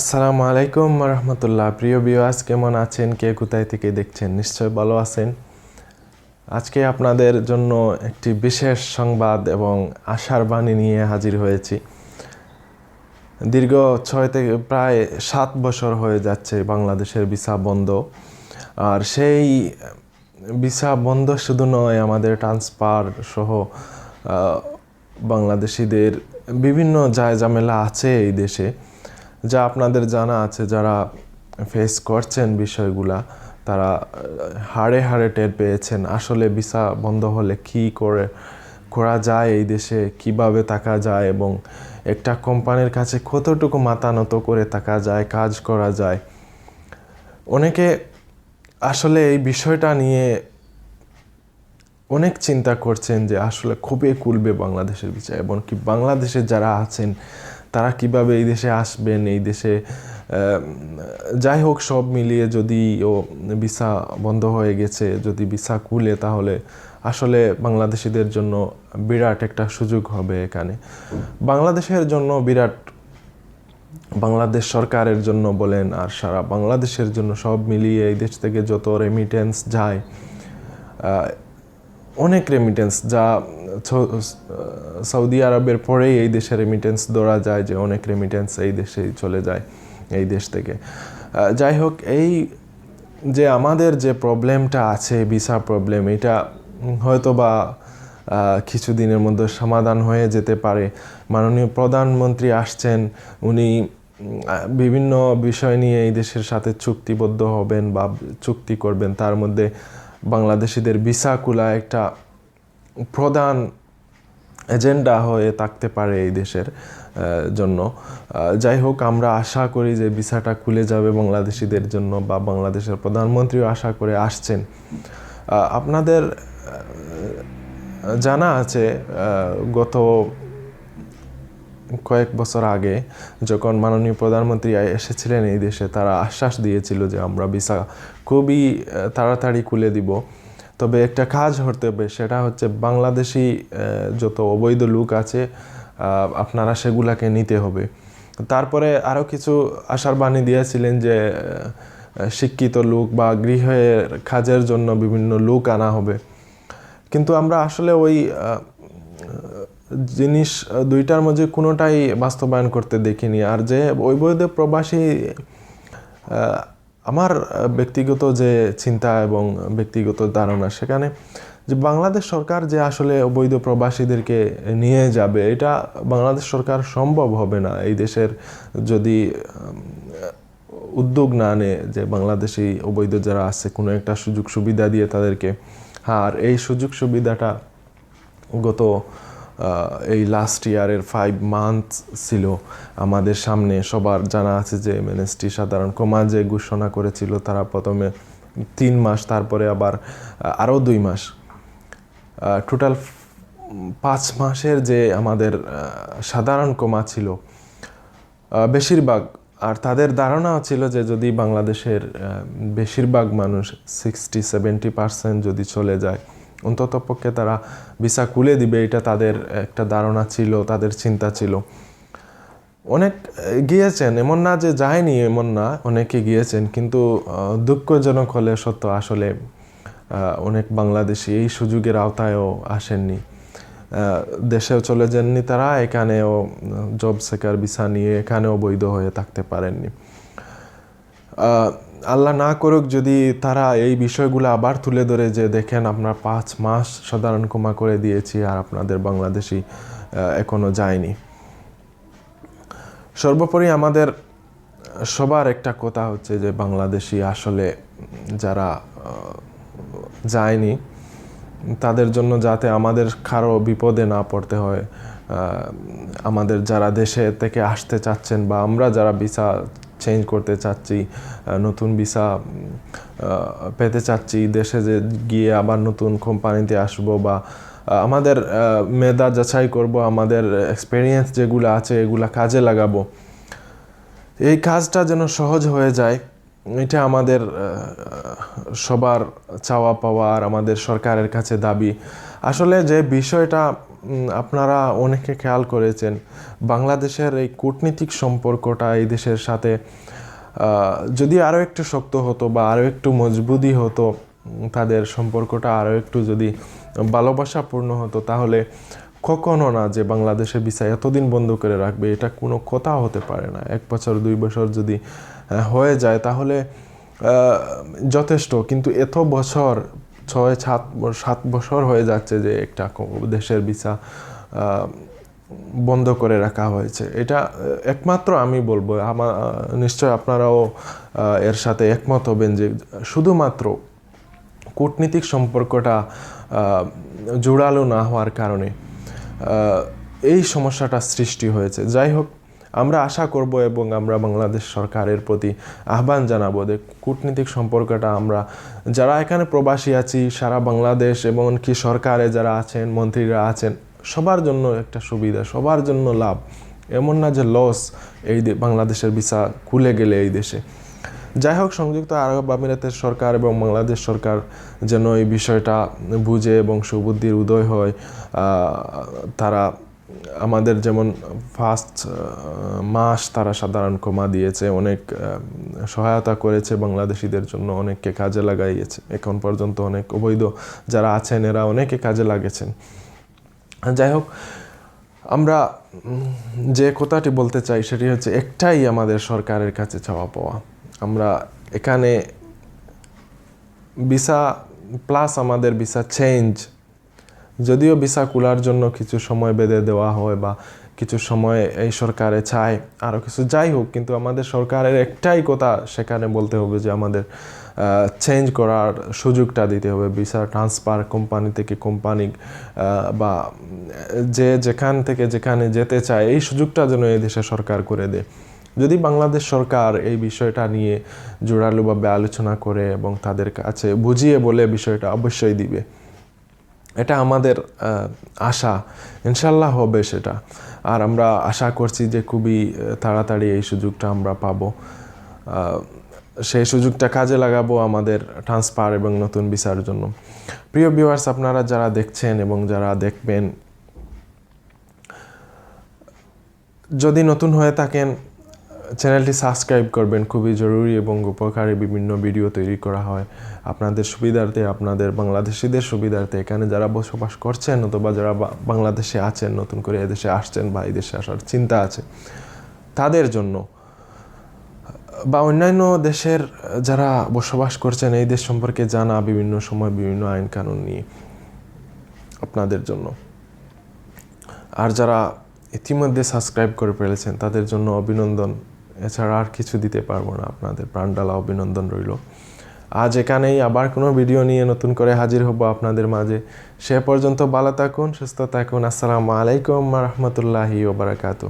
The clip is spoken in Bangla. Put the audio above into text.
আসসালামু আলাইকুম রহমতুল্লাহ। প্রিয় বিওয়াস কেমন আছেন? কে কোথায় থেকে দেখছেন? নিশ্চয় ভালো আছেন। আজকে আপনাদের জন্য একটি বিশেষ সংবাদ এবং আশার বাণী নিয়ে হাজির হয়েছি। দীর্ঘ ছয় থেকে প্রায় সাত বছর হয়ে যাচ্ছে বাংলাদেশের ভিসা বন্ধ। আর সেই ভিসা বন্ধ শুধু নয়, আমাদের ট্রান্সফার সহ বাংলাদেশিদের বিভিন্ন যায় ঝামেলা আছে এই দেশে। যা আপনাদের জানা আছে, যারা ফেস করছেন বিষয়গুলা, তারা হাড়ে হাড়ে টের পেয়েছেন আসলে ভিসা বন্ধ হলে কি করে, করা যায় এই দেশে, কীভাবে থাকা যায় এবং একটা কোম্পানির কাছে কতটুকু মাথা নত করে থাকা যায়, কাজ করা যায়। অনেকে আসলে এই বিষয়টা নিয়ে অনেক চিন্তা করছেন যে আসলে খুবই কুলবে বাংলাদেশের বিচার এবং কি বাংলাদেশে যারা আছেন তারা কীভাবে এই দেশে আসবেন, এই দেশে যাই হোক সব মিলিয়ে যদি ও ভিসা বন্ধ হয়ে গেছে, যদি ভিসা খুলে তাহলে আসলে বাংলাদেশিদের জন্য বিরাট একটা সুযোগ হবে এখানে। বাংলাদেশের জন্য বিরাট বাংলাদেশ সরকারের জন্য বলেন আর সারা বাংলাদেশের জন্য সব মিলিয়ে এই দেশ থেকে যত রেমিটেন্স যায় অনেক রেমিটেন্স যা সৌদি আরবের পরেই এই দেশে রেমিটেন্স ধরা যায়, যে অনেক রেমিটেন্স এই দেশেই চলে যায়, এই দেশ থেকে। যাই হোক, এই যে আমাদের যে প্রবলেমটা আছে ভিসা প্রবলেম এটা হয়তো বা কিছুদিনের মধ্যে সমাধান হয়ে যেতে পারে। মাননীয় প্রধানমন্ত্রী আসছেন, উনি বিভিন্ন বিষয় নিয়ে এই দেশের সাথে চুক্তিবদ্ধ হবেন বা চুক্তি করবেন। তার মধ্যে বাংলাদেশিদের ভিসা কুলা একটা প্রধান এজেন্ডা হয়ে থাকতে পারে এই দেশের জন্য। যাই হোক, আমরা আশা করি যে ভিসাটা খুলে যাবে বাংলাদেশিদের জন্য বা বাংলাদেশের প্রধানমন্ত্রীও আশা করে আসছেন। আপনাদের জানা আছে গত কয়েক বছর আগে যখন মাননীয় প্রধানমন্ত্রী এসেছিলেন এই দেশে, তারা আশ্বাস দিয়েছিল যে আমরা ভিসা খুবই তাড়াতাড়ি খুলে দিব। তবে একটা কাজ হতে হবে, সেটা হচ্ছে বাংলাদেশি যত অবৈধ লোক আছে আপনারা সেগুলাকে নিতে হবে। তারপরে আরও কিছু আশার বাণী দিয়েছিলেন যে শিক্ষিত লোক বা গৃহের কাজের জন্য বিভিন্ন লোক আনা হবে। কিন্তু আমরা আসলে ওই জিনিস দুইটার মধ্যে কোনোটাই বাস্তবায়ন করতে দেখিনি। আর যে অবৈধ প্রবাসী আমার ব্যক্তিগত যে চিন্তা এবং ব্যক্তিগত ধারণা সেখানে যে বাংলাদেশ সরকার যে আসলে অবৈধ প্রবাসীদেরকে নিয়ে যাবে, এটা বাংলাদেশ সরকার সম্ভব হবে না। এই দেশের যদি উদ্যোগ না নেয় যে বাংলাদেশি অবৈধ যারা আছে, কোনো একটা সুযোগ সুবিধা দিয়ে তাদেরকে আর এই সুযোগ সুবিধাটা গত এই লাস্ট ইয়ারের ফাইভ মান্থ ছিল আমাদের সামনে। সবার জানা আছে যে এমএনএসটি সাধারণ কমা যে ঘোষণা করেছিল, তারা প্রথমে তিন মাস, তারপরে আবার আরও দুই মাস। টোটাল পাঁচ মাসের যে আমাদের সাধারণ কমা ছিল বেশিরভাগ, আর তাদের ধারণা ছিল যে যদি বাংলাদেশের বেশিরভাগ মানুষ সিক্সটি সেভেন্টি পার্সেন্ট যদি চলে যায় অন্তত পক্ষে তারা ভিসা খুলে দিবে, এটা তাদের একটা ধারণা ছিল, তাদের চিন্তা ছিল। অনেক গিয়েছেন, এমন না যে যায়নি এমন না, অনেকে গিয়েছেন, কিন্তু দুঃখজনক হলে সত্য আসলে অনেক বাংলাদেশি এই সুযোগের আওতায়ও আসেননি। দেশেও চলে যাননি তারা, এখানেও জব সেকার ভিসা নিয়ে এখানেও বৈধ হয়ে থাকতে পারেননি। আল্লাহ না করুক যদি তারা এই বিষয়গুলো আবার তুলে ধরে যে দেখেন আপনার পাঁচ মাস সাধারণ ক্ষমা করে দিয়েছি আর আপনাদের বাংলাদেশি এখনও যায়নি। সর্বোপরি আমাদের সবার একটা কথা হচ্ছে যে বাংলাদেশি আসলে যারা যায়নি, তাদের জন্য যাতে আমাদের কারও বিপদে না পড়তে হয় আমাদের যারা দেশে থেকে আসতে চাচ্ছেন বা আমরা যারা ভিসা চেঞ্জ করতে চাচ্ছি নতুন ভিসা পেতে চাচ্ছি, দেশে যে গিয়ে আবার নতুন কোম্পানিতে আসব বা আমাদের মেধা যাচাই করব, আমাদের এক্সপিরিয়েন্স যেগুলো আছে এগুলা কাজে লাগাবো। এই কাজটা যেন সহজ হয়ে যায়, এটা আমাদের সবার চাওয়া পাওয়া আর আমাদের সরকারের কাছে দাবি। আসলে যে বিষয়টা আপনারা অনেকে খেয়াল করেছেন, বাংলাদেশের এই কূটনীতিক সম্পর্কটা এই দেশের সাথে যদি আরও একটু শক্ত হতো বা আরও একটু মজবুতি হতো তাদের সম্পর্কটা আরও একটু যদি ভালোবাসাপূর্ণ হতো, তাহলে কখনো না যে বাংলাদেশে ভিসা এতদিন বন্ধ করে রাখবে, এটা কোনো কথা হতে পারে না। এক বছর, দুই বছর যদি হয়ে যায়, তাহলে যথেষ্ট। কিন্তু এত বছর ছয়, সাত সাত বছর হয়ে যাচ্ছে যে একটা দেশের ভিসা বন্ধ করে রাখা হয়েছে। এটা একমাত্র আমি বলব। আমার নিশ্চয় আপনারাও এর সাথে একমত হবেন যে শুধুমাত্র কূটনীতিক সম্পর্কটা জোরালো না হওয়ার কারণে এই সমস্যাটা সৃষ্টি হয়েছে। যাই হোক আমরা আশা করব এবং আমরা বাংলাদেশ সরকারের প্রতি আহ্বান জানাব যে কূটনীতিক সম্পর্কটা আমরা, যারা এখানে প্রবাসী আছি, সারা বাংলাদেশ এবং কি সরকারে যারা আছেন, মন্ত্রীরা আছেন, সবার জন্য একটা সুবিধা, সবার জন্য লাভ। এমন না যে লস এই বাংলাদেশের ভিসা খুলে গেলে এই দেশে। যাই হোক, সংযুক্ত আরব আমিরাতের সরকার এবং বাংলাদেশ সরকার যেন এই বিষয়টা বুঝে এবং সুবুদ্ধির উদয় হয় তারা আমাদের যেমন ফার্স্ট মাস তারা সাধারণ কমা দিয়েছে, অনেক সহায়তা করেছে বাংলাদেশিদের জন্য, অনেককে কাজে লাগাইয়েছে। এখন পর্যন্ত অনেক অবৈধ যারা আছেন, এরা অনেকে কাজে লাগেছেন। যাই হোক, আমরা যে কথাটি বলতে চাই সেটি হচ্ছে একটাই আমাদের সরকারের কাছে চাওয়া পাওয়া। আমরা এখানে ভিসা প্লাস আমাদের ভিসা চেঞ্জ যদিও ভিসা খোলার জন্য কিছু সময় বেঁধে দেওয়া হয় বা কিছু সময় এই সরকারে চায় আরও কিছু যাই হোক, কিন্তু আমাদের সরকারের একটাই কথা সেখানে বলতে হবে যে আমাদের চেঞ্জ করার সুযোগটা দিতে হবে। ভিসা ট্রান্সফার কোম্পানি থেকে কোম্পানি বা যে যেখান থেকে যেখানে যেতে চায়, এই সুযোগটা যেন এই দেশে সরকার করে দেয়। যদি বাংলাদেশ সরকার এই বিষয়টা নিয়ে জোরালোভাবে আলোচনা করে এবং তাদের কাছে বুঝিয়ে বলে বিষয়টা অবশ্যই দিবে। এটা আমাদের আশা। ইনশাল্লাহ হবে সেটা। আর আমরা আশা করছি যে খুবই তাড়াতাড়ি এই সুযোগটা আমরা পাবো। সেই সুযোগটা কাজে লাগাবো আমাদের ট্রান্সফার এবং নতুন ভিসার জন্য। প্রিয় ভিউয়ার্স, আপনারা যারা দেখছেন এবং যারা দেখবেন, যদি নতুন হয়ে থাকেন চ্যানেলটি সাবস্ক্রাইব করবেন, খুবই জরুরি এবং উপকারী বিভিন্ন ভিডিও তৈরি করা হয়। আপনাদের সুবিধার্থে, আপনাদের বাংলাদেশিদের সুবিধার্থে, এখানে যারা বসবাস করছেন অথবা যারা বাংলাদেশে আছেন, নতুন করে এদেশে আসছেন বা এদেশে আসার চিন্তা আছে, তাদের জন্য, বা অন্যান্য দেশের যারা বসবাস করছেন, এই দেশ সম্পর্কে জানা, বিভিন্ন সময় বিভিন্ন আইন কানুন নিয়ে আপনাদের জন্য। আর যারা ইতিমধ্যে সাবস্ক্রাইব করে ফেলেছেন, তাদের জন্য অভিনন্দন। এছাড়া আর কিছু দিতে পারব না আপনাদের। প্রাণডালা অভিনন্দন রইল। আজ এখানেই আবার কোনো ভিডিও নিয়ে নতুন করে হাজির হব আপনাদের মাঝে। সে পর্যন্ত ভালো থাকুন, সুস্থ থাকুন। আসসালামু আলাইকুম রহমতুল্লাহি ওবরাকাতু